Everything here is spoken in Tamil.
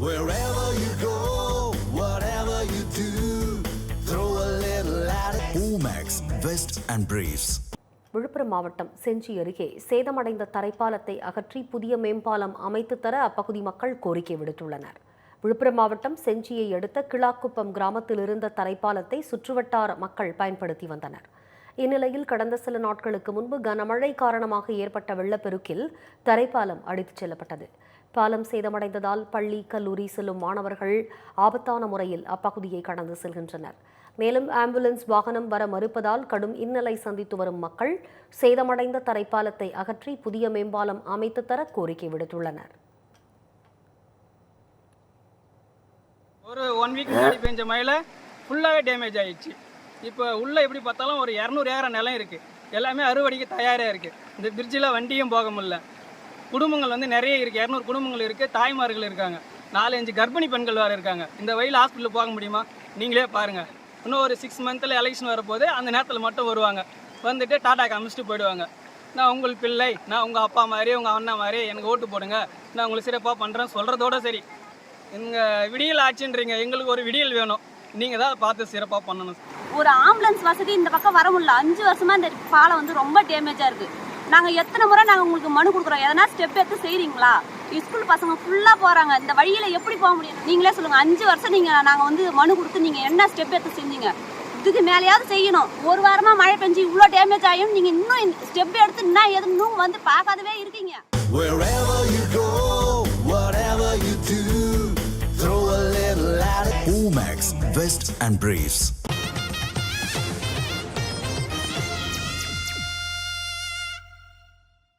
Wherever you go, whatever you do, throw a little at it. Omax, Vest and Briefs. Villupuram மாவட்டம் செஞ்சி அருகே சேதமடைந்த தரைப்பாலத்தை அகற்றி புதிய மேம்பாலம் அமைத்து தர அப்பகுதி மக்கள் கோரிக்கை விடுத்துள்ளனர் விழுப்புரம் மாவட்டம் செஞ்சியை அடுத்த கிளாக்குப்பம் கிராமத்தில் இருந்த தரைப்பாலத்தை சுற்றுவட்டார மக்கள் பயன்படுத்தி வந்தனர் இந்நிலையில் கடந்த சில நாட்களுக்கு முன்பு கனமழை காரணமாக ஏற்பட்ட வெள்ளப்பெருக்கில் தரைப்பாலம் அடித்துச் செல்லப்பட்டது பாலம் சேதமடைந்ததால் பள்ளி கல்லூரி செல்லும் மாணவர்கள் ஆபத்தான முறையில் அப்பகுதியை கடந்து செல்கின்றனர். மேலும் ஆம்புலன்ஸ் வாகனம் வர மறுப்பதால் கடும் இன்னலை சந்தித்து வரும் மக்கள் சேதமடைந்த தரைப்பாலத்தை அகற்றி புதிய மேம்பாலம் அமைத்து தர கோரிக்கை விடுத்துள்ளனர். ஒரு ஒன் வீக் முன்னாடி பெஞ்ச மழையில் ஃபுல்லாகவே டேமேஜ் ஆயிடுச்சு. இப்போ உள்ளே எப்படி பார்த்தாலும் ஒரு இரநூறு ஏக்கர் நிலம் இருக்குது எல்லாமே அறுவடைக்கு தயாராக இருக்குது இந்த பிரிட்ஜில் வண்டியும் போக முடியல. குடும்பங்கள் வந்து நிறைய இருக்குது இரநூறு குடும்பங்கள் இருக்குது தாய்மார்கள் இருக்காங்க. நாலஞ்சு கர்ப்பிணி பெண்கள் வேறு இருக்காங்க. இந்த வயலில் ஹாஸ்பிட்டல் போக முடியுமா? நீங்களே பாருங்கள் இன்னும் ஒரு சிக்ஸ் மந்த்தில் எலெக்ஷன் வரப்போது அந்த நேரத்தில் மட்டும் வருவாங்க. வந்துட்டு டாடா காமிச்சிட்டு போயிடுவாங்க. நான் உங்கள் பிள்ளை. நான் உங்கள் அப்பா மாதிரி உங்கள் அண்ணா மாதிரி எனக்கு ஓட்டு போடுங்க. நான் உங்களுக்கு சிறப்பாக பண்ணுறேன் சொல்கிறதோட சரி. எங்கள் விடியல் ஆச்சுன்றீங்க. எங்களுக்கு ஒரு விடியல் வேணும். நீங்கள் தான் பார்த்து சிறப்பாக பண்ணணும். ஒரு ஆம்புலன்ஸ் வசதி இந்த பக்கம் வர முடியல. அஞ்சு வருஷமா இந்த பாலம் வந்து ரொம்ப டேமேஜாக இருக்குது நாங்க எத்தனை முறை நாங்க உங்களுக்கு மனு கொடுக்குறோம்? எதனா ஸ்டெப் எடுத்து செய்றீங்களா? ஸ்கூல் பசங்க ஃபுல்லா போறாங்க. இந்த வழியில எப்படி போக முடியும்? நீங்களே சொல்லுங்க. அஞ்சு வருஷம் நீங்க நாங்க வந்து மனு கொடுத்து நீங்க என்ன ஸ்டெப் எடுத்து செஞ்சீங்க? இதுக்கு மேலேயாவது செய்யணும். ஒரு வாரமா மழை பெஞ்சு இவ்வளோ டேமேஜ் ஆகியும் நீங்க இன்னும் ஸ்டெப் எடுத்து என்ன எது இன்னும் வந்து பார்க்காதவே இருக்கீங்க. Omax, Vest and Briefs.